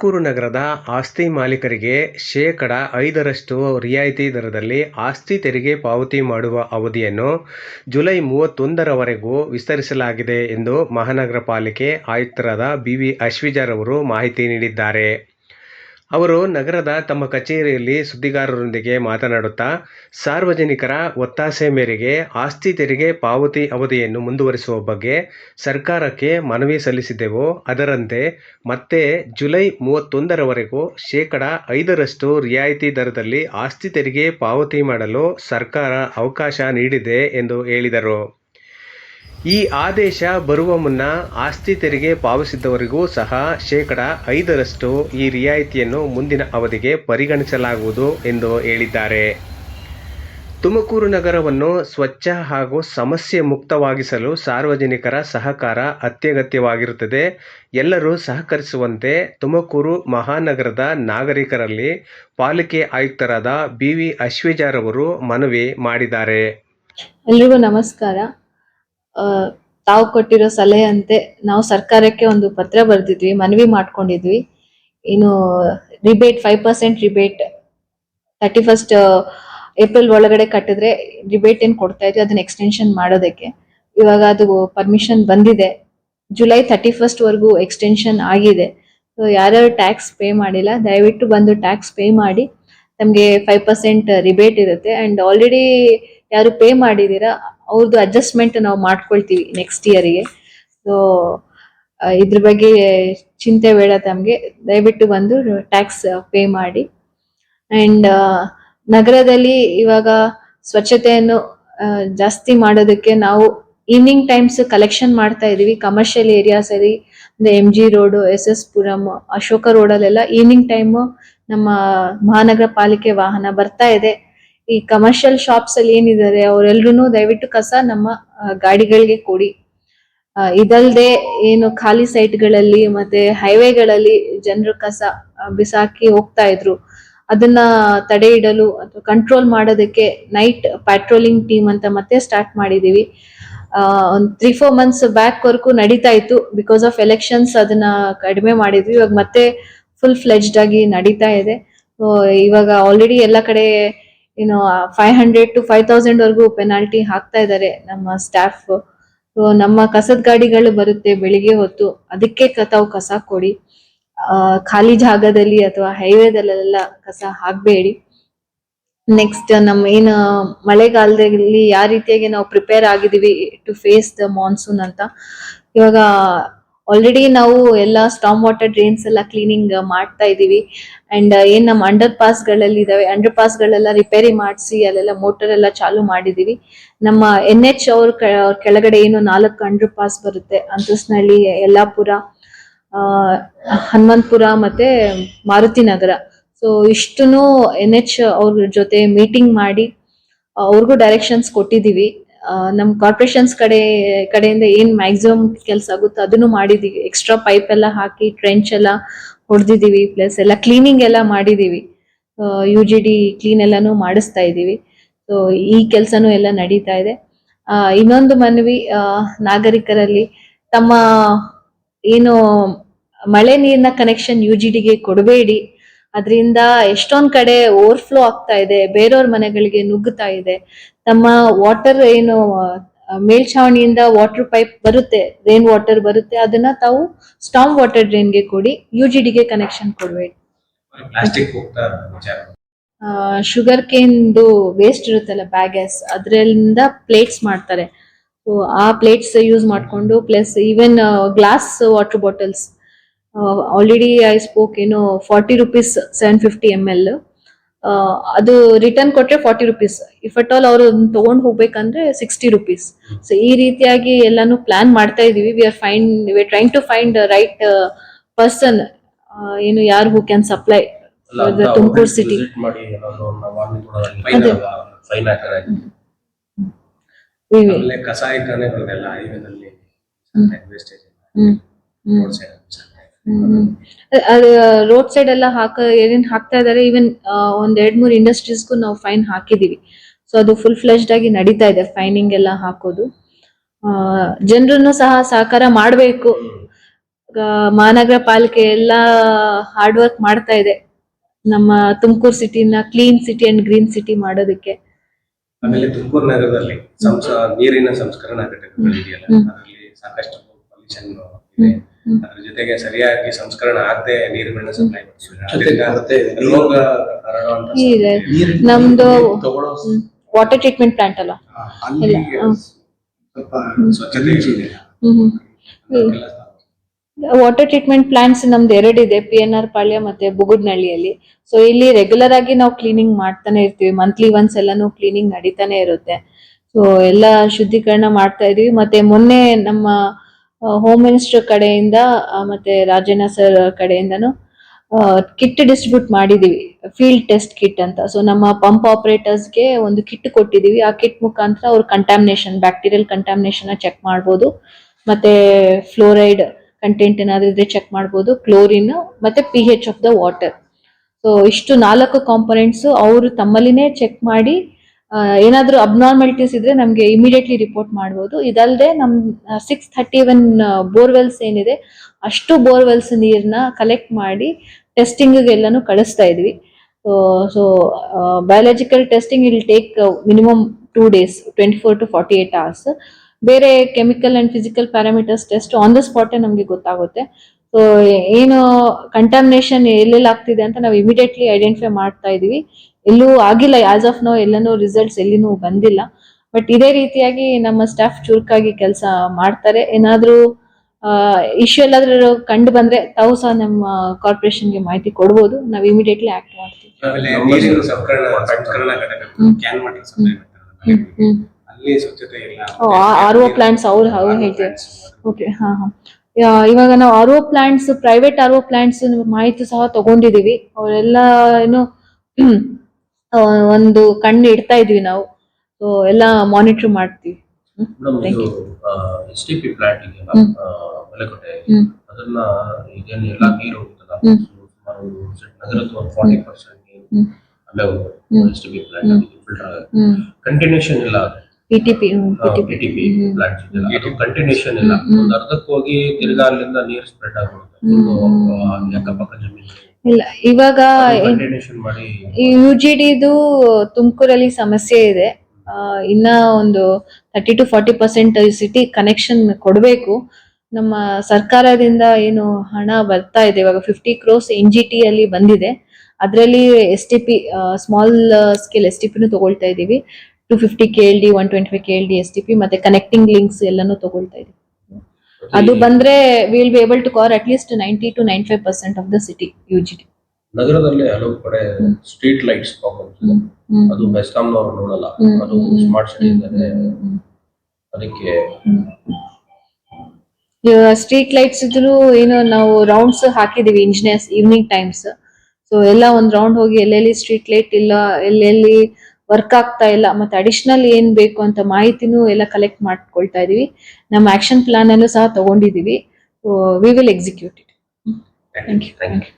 ತುಮಕೂರು ನಗರದ ಆಸ್ತಿ ಮಾಲೀಕರಿಗೆ ಶೇಕಡ ಐದರಷ್ಟು ರಿಯಾಯಿತಿ ದರದಲ್ಲಿ ಆಸ್ತಿ ತೆರಿಗೆ ಪಾವತಿ ಮಾಡುವ ಅವಧಿಯನ್ನು ಜುಲೈ ಮೂವತ್ತೊಂದರವರೆಗೂ ವಿಸ್ತರಿಸಲಾಗಿದೆ ಎಂದು ಮಹಾನಗರ ಪಾಲಿಕೆ ಆಯುಕ್ತರಾದ ಬಿ ವಿ ಅಶ್ವಿಜಾರವರು ಮಾಹಿತಿ ನೀಡಿದ್ದಾರೆ. ಅವರು ನಗರದ ತಮ್ಮ ಕಚೇರಿಯಲ್ಲಿ ಸುದ್ದಿಗಾರರೊಂದಿಗೆ ಮಾತನಾಡುತ್ತಾ, ಸಾರ್ವಜನಿಕರ ಒತ್ತಾಸೆ ಮೇರೆಗೆ ಆಸ್ತಿ ತೆರಿಗೆ ಪಾವತಿ ಅವಧಿಯನ್ನು ಮುಂದುವರಿಸುವ ಬಗ್ಗೆ ಸರ್ಕಾರಕ್ಕೆ ಮನವಿ ಸಲ್ಲಿಸಿದ್ದೆವು ಅದರಂತೆ ಮತ್ತೆ ಜುಲೈ ಮೂವತ್ತೊಂದರವರೆಗೂ ಶೇಕಡ ಐದರಷ್ಟು ರಿಯಾಯಿತಿ ದರದಲ್ಲಿ ಆಸ್ತಿ ತೆರಿಗೆ ಪಾವತಿ ಮಾಡಲು ಸರ್ಕಾರ ಅವಕಾಶ ನೀಡಿದೆ ಎಂದು ಹೇಳಿದರು. ಈ ಆದೇಶ ಬರುವ ಮುನ್ನ ಆಸ್ತಿ ತೆರಿಗೆ ಪಾವತಿಸಿದವರಿಗೂ ಸಹ ಶೇಕಡ ಐದರಷ್ಟು ಈ ರಿಯಾಯಿತಿಯನ್ನು ಮುಂದಿನ ಅವಧಿಗೆ ಪರಿಗಣಿಸಲಾಗುವುದು ಎಂದು ಹೇಳಿದ್ದಾರೆ. ತುಮಕೂರು ನಗರವನ್ನು ಸ್ವಚ್ಛ ಹಾಗೂ ಸಮಸ್ಯೆ ಮುಕ್ತವಾಗಿಸಲು ಸಾರ್ವಜನಿಕರ ಸಹಕಾರ ಅತ್ಯಗತ್ಯವಾಗಿರುತ್ತದೆ. ಎಲ್ಲರೂ ಸಹಕರಿಸುವಂತೆ ತುಮಕೂರು ಮಹಾನಗರದ ನಾಗರಿಕರಲ್ಲಿ ಪಾಲಿಕೆ ಆಯುಕ್ತರಾದ ಬಿ ವಿ ಅಶ್ವೇಜಾರವರು ಮನವಿ ಮಾಡಿದ್ದಾರೆ. ಎಲ್ರಿಗೂ ನಮಸ್ಕಾರ. ತಾವು ಕೊಟ್ಟಿರೋ ಸಲಹೆಯಂತೆ ನಾವು ಸರ್ಕಾರಕ್ಕೆ ಒಂದು ಪತ್ರ ಬರೆದಿದ್ವಿ, ಮನವಿ ಮಾಡ್ಕೊಂಡಿದ್ವಿ. ಇನ್ನು rebate five percent rebate thirty first April ಒಳಗಡೆ ಕಟ್ಟಿದ್ರೆ ರಿಬೇಟ್ ಏನ್ ಕೊಡ್ತಾ ಇದ್ವಿ, ಅದನ್ನ ಎಕ್ಸ್ಟೆನ್ಷನ್ ಮಾಡೋದಕ್ಕೆ. ಇವಾಗ ಅದು ಪರ್ಮಿಷನ್ ಬಂದಿದೆ. ಜುಲೈ ತರ್ಟಿ ಫಸ್ಟ್ ವರೆಗೂ ಎಕ್ಸ್ಟೆನ್ಷನ್ ಆಗಿದೆ. ಸೊ ಯಾರ್ಯಾರು ಟ್ಯಾಕ್ಸ್ ಪೇ ಮಾಡಿಲ್ಲ, ದಯವಿಟ್ಟು ಬಂದು ಟ್ಯಾಕ್ಸ್ ಪೇ ಮಾಡಿ. ನಮಗೆ ಫೈವ್ ಪರ್ಸೆಂಟ್ ರಿಬೇಟ್ ಇರುತ್ತೆ. ಅಂಡ್ ಆಲ್ರೆಡಿ ಯಾರು ಪೇ ಮಾಡಿದೀರಾ ಅವ್ರದ್ದು ಅಡ್ಜಸ್ಟ್ಮೆಂಟ್ ನಾವು ಮಾಡ್ಕೊಳ್ತೀವಿ ನೆಕ್ಸ್ಟ್ ಇಯರ್ಗೆ ಸೊ ಇದ್ರ ಬಗ್ಗೆ ಚಿಂತೆ ಬೇಡ ತಮಗೆ. ದಯವಿಟ್ಟು ಬಂದು ಟ್ಯಾಕ್ಸ್ ಪೇ ಮಾಡಿ. ಅಂಡ್ ನಗರದಲ್ಲಿ ಇವಾಗ ಸ್ವಚ್ಛತೆಯನ್ನು ಜಾಸ್ತಿ ಮಾಡೋದಕ್ಕೆ ನಾವು ಈವ್ನಿಂಗ್ ಟೈಮ್ಸ್ ಕಲೆಕ್ಷನ್ ಮಾಡ್ತಾ ಇದೀವಿ ಕಮರ್ಷಿಯಲ್ ಏರಿಯಾ ಸರಿ, ಅಂದ್ರೆ M G road S S Puram Ashoka ರೋಡಲ್ಲೆಲ್ಲ evening time ನಮ್ಮ ಮಹಾನಗರ ಪಾಲಿಕೆ ವಾಹನ ಬರ್ತಾ ಇದೆ. ಈ ಕಮರ್ಷಿಯಲ್ ಶಾಪ್ಸ್ ಅಲ್ಲಿ ಏನಿದ್ದಾರೆ ಅವರೆಲ್ಲರೂ ದಯವಿಟ್ಟು ಕಸ ನಮ್ಮ ಗಾಡಿಗಳಿಗೆ ಕೊಡಿ. ಇದಲ್ದೆ ಏನು ಖಾಲಿ ಸೈಟ್ಗಳಲ್ಲಿ ಮತ್ತೆ ಹೈವೇಗಳಲ್ಲಿ ಜನರು ಕಸ ಬಿಸಾಕಿ ಹೋಗ್ತಾ ಇದ್ರು. ಅದನ್ನ ತಡೆ ಇಡಲು ಅಥವಾ ಕಂಟ್ರೋಲ್ ಮಾಡೋದಕ್ಕೆ ನೈಟ್ ಪ್ಯಾಟ್ರೋಲಿಂಗ್ ಟೀಮ್ ಅಂತ ಮತ್ತೆ ಸ್ಟಾರ್ಟ್ ಮಾಡಿದೀವಿ. ಒಂದ್ ತ್ರೀ ಫೋರ್ ಮಂತ್ಸ್ ಬ್ಯಾಕ್ ವರ್ಗೂ ನಡೀತಾ ಇತ್ತು. ಬಿಕಾಸ್ ಆಫ್ ಎಲೆಕ್ಷನ್ಸ್ ಅದನ್ನ ಕಡಿಮೆ ಮಾಡಿದ್ವಿ. ಇವಾಗ ಮತ್ತೆ ಫುಲ್ ಫ್ಲೆಜ್ಡ್ ಆಗಿ ನಡೀತಾ ಇದೆ. ಇವಾಗ ಆಲ್ರೆಡಿ ಎಲ್ಲ ಕಡೆ ಏನು five hundred to five thousand ವರ್ಗೂ penalty ಹಾಕ್ತಾ ಇದ್ದಾರೆ ನಮ್ಮ ಸ್ಟಾಫ್ ನಮ್ಮ ಕಸದ ಗಾಡಿಗಳು ಬರುತ್ತೆ ಬೆಳಿಗ್ಗೆ ಹೊತ್ತು. ಅದಕ್ಕೆ ತಾವು ಕಸ ಕೊಡಿ. ಖಾಲಿ ಜಾಗದಲ್ಲಿ ಅಥವಾ ಹೈವೇದಲ್ಲೆಲ್ಲ ಕಸ ಹಾಕ್ಬೇಡಿ. ನೆಕ್ಸ್ಟ್ ನಮ್ಮ ಏನು, ಮಳೆಗಾಲದಲ್ಲಿ ಯಾವ ರೀತಿಯಾಗಿ ನಾವು ಪ್ರಿಪೇರ್ ಆಗಿದೀವಿ ಟು ಫೇಸ್ ದ ಮಾನ್ಸೂನ್ ಅಂತ. ಇವಾಗ ಆಲ್ರೆಡಿ ನಾವು ಎಲ್ಲ ಸ್ಟಾಮ್ ವಾಟರ್ ಡ್ರೈನ್ಸ್ ಎಲ್ಲ ಕ್ಲೀನಿಂಗ್ ಮಾಡ್ತಾ ಇದೀವಿ ಅಂಡ್ ಏನ್ ನಮ್ಮ ಅಂಡರ್ ಪಾಸ್ಗಳಲ್ಲಿ ಇದಾವೆ ಅಂಡರ್ ಪಾಸ್ ಗಳೆಲ್ಲ ರಿಪೇರಿ ಮಾಡಿಸಿ, ಅಲ್ಲೆಲ್ಲ ಮೋಟರ್ ಎಲ್ಲ ಚಾಲು ಮಾಡಿದೀವಿ ನಮ್ಮ ಎನ್ ಎಚ್ ಅವ್ರ ಕೆಳಗಡೆ ಏನು ನಾಲ್ಕು ಅಂಡರ್ ಪಾಸ್ ಬರುತ್ತೆ ಅಂತಸ್ನಹಳ್ಳಿ ಯಲ್ಲಾಪುರ ಹನುಮಂತಪುರ ಮತ್ತೆ ಮಾರುತಿ ನಗರ. ಸೊ ಇಷ್ಟನ್ನು ಎನ್ ಎಚ್ ಅವ್ರ ಜೊತೆ ಮೀಟಿಂಗ್ ಮಾಡಿ, ಅವ್ರಿಗೂ ಡೈರೆಕ್ಷನ್ಸ್ ಕೊಟ್ಟಿದೀವಿ ನಮ್ ಕಾರ್ಪೊರೇಷನ್ಸ್ ಕಡೆ, ಕಡೆಯಿಂದ ಏನ್ ಮ್ಯಾಕ್ಸಿಮಮ್ ಕೆಲಸ ಆಗುತ್ತೋ ಅದನ್ನು ಮಾಡಿದೀವಿ. ಎಕ್ಸ್ಟ್ರಾ ಪೈಪ್ ಎಲ್ಲ ಹಾಕಿ ಟ್ರೆಂಚ್ ಎಲ್ಲ ಹೊಡೆದಿದೀವಿ ಪ್ಲಸ್ ಎಲ್ಲ ಕ್ಲೀನಿಂಗ್ ಎಲ್ಲ ಮಾಡಿದೀವಿ. ಯು ಜಿ ಡಿ ಕ್ಲೀನ್ ಎಲ್ಲಾನು ಮಾಡಿಸ್ತಾ ಇದೀವಿ. ಸೊ ಈ ಕೆಲಸನೂ ಎಲ್ಲ ನಡೀತಾ ಇದೆ. ಇನ್ನೊಂದು ಮನವಿ ನಾಗರಿಕರಲ್ಲಿ ತಮ್ಮ ಏನು ಮಳೆ ನೀರಿನ ಕನೆಕ್ಷನ್ ಯು ಜಿ ಡಿಗೆ ಕೊಡಬೇಡಿ. ಅದರಿಂದ ಎಷ್ಟೊಂದ್ ಕಡೆ ಓವರ್ಫ್ಲೋ ಆಗ್ತಾ ಇದೆ. ಬೇರೆಯವ್ರ ಮನೆಗಳಿಗೆ ನುಗ್ಗುತ್ತಾ ಇದೆ. ತಮ್ಮ ವಾಟರ್ ಏನು ಮೇಲ್ಛಾವಣಿಯಿಂದ ವಾಟರ್ ಪೈಪ್ ಬರುತ್ತೆ ರೇನ್ ವಾಟರ್ ಬರುತ್ತೆ ಅದನ್ನ ತಾವು ಸ್ಟಾಮ್ ವಾಟರ್ ಡ್ರೈನ್ಗೆ ಕೊಡಿ ಯು ಜಿ ಡಿಗೆ ಕನೆಕ್ಷನ್ ಕೊಡಬೇಡಿ. ಶುಗರ್ ಕೇನ್ದು ವೇಸ್ಟ್ ಇರುತ್ತಲ್ಲ ಬ್ಯಾಗಸ್ ಅದರಿಂದ ಪ್ಲೇಟ್ಸ್ ಮಾಡ್ತಾರೆ. ಸೊ ಆ ಪ್ಲೇಟ್ಸ್ ಯೂಸ್ ಮಾಡ್ಕೊಂಡು plus even glass water bottles already I spoke ಏನು forty rupees seven fifty M L ಅದು ರಿಟರ್ನ್ ಕೊಟ್ರೆ forty rupees if at all ಅವರು ತಗೊಂಡು ಹೋಗ್ಬೇಕಂದ್ರೆ ಸಿಕ್ಸ್ಟಿ ರುಪೀಸ್ ಸೊ ಈ ರೀತಿಯಾಗಿ ಎಲ್ಲಾನು ಪ್ಲಾನ್ ಮಾಡ್ತಾ ಇದೀವಿ. We are find we are trying to find right person ಏನು ಯಾರು who can supply Tumakuru city visit road side ಎಲ್ಲ ಹಾಕ ಏನೇನ್ ಹಾಕ್ತಾ ಇದಾರೆ ಈವನ್ ಒಂದ್ ಎರಡ್ ಮೂರ್ ಇಂಡಸ್ಟ್ರೀಸ್ಗೂ ನಾವು ಫೈನ್ ಹಾಕಿದೀವಿ. ಸೊ ಅದು ಫುಲ್ ಫ್ಲೆಜ್ಡ್ ಆಗಿ ನಡೀತಾ ಇದೆ ಫೈನಿಂಗ್ ಎಲ್ಲ ಹಾಕೋದು. ಜನರನ್ನು ಸಹ ಸಹಕಾರ ಮಾಡಬೇಕು. ಮಹಾನಗರ ಪಾಲಿಕೆ ಎಲ್ಲ ಹಾರ್ಡ್ ವರ್ಕ್ ಮಾಡ್ತಾ ಇದೆ. ನಮ್ಮ Tumakuru ಸಿಟಿನ clean city and green city ಮಾಡೋದಕ್ಕೆ. ಆಮೇಲೆ ತುಮಕೂರು ನಗರದಲ್ಲಿ ನೀರಿನ ಸಂಸ್ಕರಣಾ ಘಟಕಗಳು ಇದೆಯಲ್ಲ ಹ್ಮ್. ಅದರಲ್ಲಿ ಸಾಕಷ್ಟು ಪೊಲ್ಯೂಷನ್ ಇದೆ. ಅದ್ರ ಜೊತೆಗೆ ಸರಿಯಾಗಿ ಸಂಸ್ಕರಣೆ ಆಗದೆ ನೀರುಗಳನ್ನ ಸಪ್ಲೈ. ನಮ್ದು ವಾಟರ್ ಟ್ರೀಟ್ಮೆಂಟ್ ಪ್ಲಾಂಟ್ ಅಲ್ಲ. ವಾಟರ್ ಟ್ರೀಟ್ಮೆಂಟ್ ಪ್ಲಾಂಟ್ಸ್ ನಮ್ದು ಎರಡಿದೆ ಪಿ ಎನ್ ಆರ್ ಪಾಳ್ಯ ಮತ್ತೆ ಬುಗುಡ್ನಳ್ಳಿಯಲ್ಲಿ. ಸೊ ಇಲ್ಲಿ ರೆಗ್ಯುಲರ್ ಆಗಿ ನಾವು ಕ್ಲೀನಿಂಗ್ ಮಾಡ್ತಾನೆ ಇರ್ತೀವಿ. ಮಂತ್ಲಿ ಒನ್ಸ್ ಎಲ್ಲಾನು ಕ್ಲೀನಿಂಗ್ ನಡೀತಾನೆ ಇರುತ್ತೆ. ಸೊ ಎಲ್ಲ ಶುದ್ಧೀಕರಣ ಮಾಡ್ತಾ ಇದೀವಿ. ಮತ್ತೆ ಮೊನ್ನೆ ನಮ್ಮ ಹೋಮ್ ಮಿನಿಸ್ಟರ್ ಕಡೆಯಿಂದ ಮತ್ತೆ ರಾಜಣ್ಣ ಸರ್ ಕಡೆಯಿಂದನು ಕಿಟ್ ಡಿಸ್ಟ್ರಿಬ್ಯೂಟ್ ಮಾಡಿದೀವಿ ಫೀಲ್ಡ್ ಟೆಸ್ಟ್ ಕಿಟ್ ಅಂತ. ಸೊ ನಮ್ಮ ಪಂಪ್ ಆಪರೇಟರ್ಸ್ಗೆ ಒಂದು ಕಿಟ್ ಕೊಟ್ಟಿದೀವಿ. ಆ ಕಿಟ್ ಮುಖಾಂತರ ಅವ್ರ ಕಂಟಾಮಿನೇಷನ್ ಬ್ಯಾಕ್ಟೀರಿಯಲ್ ಕಂಟಾಮಿನೇಷನ್ ಚೆಕ್ ಮಾಡ್ಬೋದು. ಮತ್ತೆ ಫ್ಲೋರೈಡ್ ಕಂಟೆಂಟ್ ಏನಾದ್ರು ಇದ್ರೆ ಚೆಕ್ ಮಾಡ್ಬೋದು. ಕ್ಲೋರಿನ್ ಮತ್ತೆ P H of the water so ಇಷ್ಟು ನಾಲ್ಕು ಕಾಂಪೊನೆಂಟ್ಸ್ ಅವರು ತಮ್ಮಲ್ಲಿನೇ ಚೆಕ್ ಮಾಡಿ ಏನಾದ್ರೂ ಅಬ್ನಾರ್ಮಾಲಿಟೀಸ್ ಇದ್ರೆ ನಮ್ಗೆ ಇಮಿಡಿಯೇಟ್ಲಿ ರಿಪೋರ್ಟ್ ಮಾಡ್ಬೋದು. ಇದಲ್ಲದೆ ನಮ್ ಸಿಕ್ಸ್ ಥರ್ಟಿ ಒನ್ ಬೋರ್ವೆಲ್ಸ್ ಏನಿದೆ, ಅಷ್ಟು ಬೋರ್ವೆಲ್ಸ್ ನೀರನ್ನ ಕಲೆಕ್ಟ್ ಮಾಡಿ ಟೆಸ್ಟಿಂಗ್ ಎಲ್ಲಾನು ಕಳಿಸ್ತಾ ಇದ್ವಿ. So so biological testing will take minimum two days twenty four to forty eight hours ಬೇರೆ chemical and physical parameters test on the spot ನಮಗೆ ಗೊತ್ತಾಗುತ್ತೆ. ಸೊ ಏನು ಕಂಟಾಮಿನೇಷನ್ ಎಲ್ಲೆಲ್ಲಿ ಆಗ್ತಿದೆ ಅಂತ ನಾವು ಇಮಿಡಿಯೇಟ್ಲಿ ಐಡೆಂಟಿಫೈ ಮಾಡ್ತಾ ಇದೀವಿ. ಎಲ್ಲೂ ಆಗಿಲ್ಲ. ಆಸ್ ಆಫ್ ನೋ ಎಲ್ಲನೂ ರಿಸಲ್ಟ್ಸ್ ಎಲ್ಲಿನೂ ಬಂದಿಲ್ಲ. ಬಟ್ ಇದೇ ರೀತಿಯಾಗಿ ನಮ್ಮ ಸ್ಟಾಫ್ ಚುರುಕಾಗಿ ಕೆಲಸ ಮಾಡ್ತಾರೆ. ಏನಾದರೂ ಇಶ್ಯೂ ಎಲ್ಲಾದ್ರೂ ಕಂಡು ಬಂದ್ರೆ ತಾವು ಸಹ ನಮ್ಮ ಕಾರ್ಪೊರೇಷನ್ಗೆ ಮಾಹಿತಿ ಕೊಡ್ಬೋದು. ನಾವು ಇಮಿಡಿಯೇಟ್ಲಿ ಆಕ್ಟ್ ಮಾಡ್ತೀವಿ. ಆರ್ ಒ ಪ್ಲಾಂಟ್ಸ್ ಅವ್ರು ಅವ್ರು ಹೇಳ್ತೀವಿ. ಓಕೆ ಹಾ ಹಾ. ಇವಾಗ ನಾವು R O plants private R O plants ಮಾಹಿತಿ ಸಹ ತಗೊಂಡಿದೀವಿ ಅವರೆಲ್ಲ ಏನು ಒಂದು ಕಣ್ಣು ಇಡ್ತಾ ಇದ್ವಿ ನಾವು. ಸೊ ಎಲ್ಲ ಮಾನಿಟರ್ ಮಾಡ್ತೀವಿ. ಎಸ್ ಟಿ ಪಿ ಪ್ಲಾಂಟ್ ಇದೆಯಲ್ಲ. ಮಲೆಕೋಟೆ. ಅದನ್ನ ಈಗೇನು ಎಲ್ಲ ನೀರು ಹೋಗ್ತದ. ಸುಮಾರು ನಗರದ ಒಂದು ಫಾರ್ಟಿ ಪರ್ಸೆಂಟ್ ನೀರು. ಅಲ್ಲೇ ಹೋಗುತ್ತೆ S T P plant filter ಆಗುತ್ತೆ. ಕಂಟಿನ್ಯೂಷನ್ ಇಲ್ಲ ಪಿಟಿಪಿ ಪಿಟಿಪಿ ಪ್ಲಾಂಟ್ ಇದೆಯಲ್ಲ ಅದು ಕಂಟಿನ್ಯೂಷನ್ ಇಲ್ಲ. ಒಂದು ಅರ್ಧಕ್ಕೆ ಹೋಗಿ ತಿರ್ಗಾ ಅಲ್ಲಿಂದ ನೀರು ಸ್ಪ್ರೆಡ್ ಆಗ್ಬಿಡುತ್ತೆ ಅಕ್ಕಪಕ್ಕ ಜಮೀನು ಇಲ್ಲ ಇವಾಗ ಯು ಜಿ ಡಿದು ತುಮಕೂರಲ್ಲಿ ಸಮಸ್ಯೆ ಇದೆ. ಇನ್ನ ಒಂದು thirty to forty percent city connection ಕೊಡಬೇಕು. ನಮ್ಮ ಸರ್ಕಾರದಿಂದ ಏನು ಹಣ ಬರ್ತಾ ಇದೆ. ಇವಾಗ fifty crores N G T ಅಲ್ಲಿ ಬಂದಿದೆ. ಅದರಲ್ಲಿ S T P small scale S T ಪಿನೂ ತಗೊಳ್ತಾ ಇದ್ದೀವಿ two fifty K L D one twenty five K L D S T P ಮತ್ತೆ ಕನೆಕ್ಟಿಂಗ್ ಲಿಂಕ್ಸ್ ಎಲ್ಲಾನು ತಗೊಳ್ತಾ ಇದೀವಿ. ಅದು ಬಂದ್ರೆ will be able to cover at least ninety to nine five percent of the city U G ನಗರದಲ್ಲಿ ಹಲವು ಕಡೆ street lights problems ಅದು ಬೆಸ್ಕಾಂನವ್ರು ನೋಡಲ್ಲ. ಅದು ಸ್ಮಾರ್ಟ್ ಸಿಟಿ ಇದ್ದಾರೆ. ಅದಕ್ಕೆ ಸ್ಟ್ರೀಟ್ ಲೈಟ್ಸ್ ಇದ್ರು ಏನು ನಾವು ರೌಂಡ್ಸ್ ಹಾಕಿದೀವಿ ಇಂಜಿನಿಯರ್ಸ್ ಈವ್ನಿಂಗ್ ಟೈಮ್ಸ್ ಸೊ ಎಲ್ಲ ಒಂದ್ ರೌಂಡ್ ಹೋಗಿ ಎಲ್ಲೆಲ್ಲಿ ಸ್ಟ್ರೀಟ್ ಲೈಟ್ ಇಲ್ಲ ಎಲ್ಲೆಲ್ಲಿ ವರ್ಕ್ ಆಗ್ತಾ ಇಲ್ಲ ಮತ್ತೆ ಅಡಿಷನಲ್ ಏನ್ ಬೇಕು ಅಂತ ಮಾಹಿತಿನೂ ಎಲ್ಲ ಕಲೆಕ್ಟ್ ಮಾಡ್ಕೊಳ್ತಾ ಇದೀವಿ. ನಮ್ಮ ಆಕ್ಷನ್ ಪ್ಲಾನ್ ಅಲ್ಲೂ ಸಹ ತಗೊಂಡಿದೀವಿ. We will execute it thank you thank you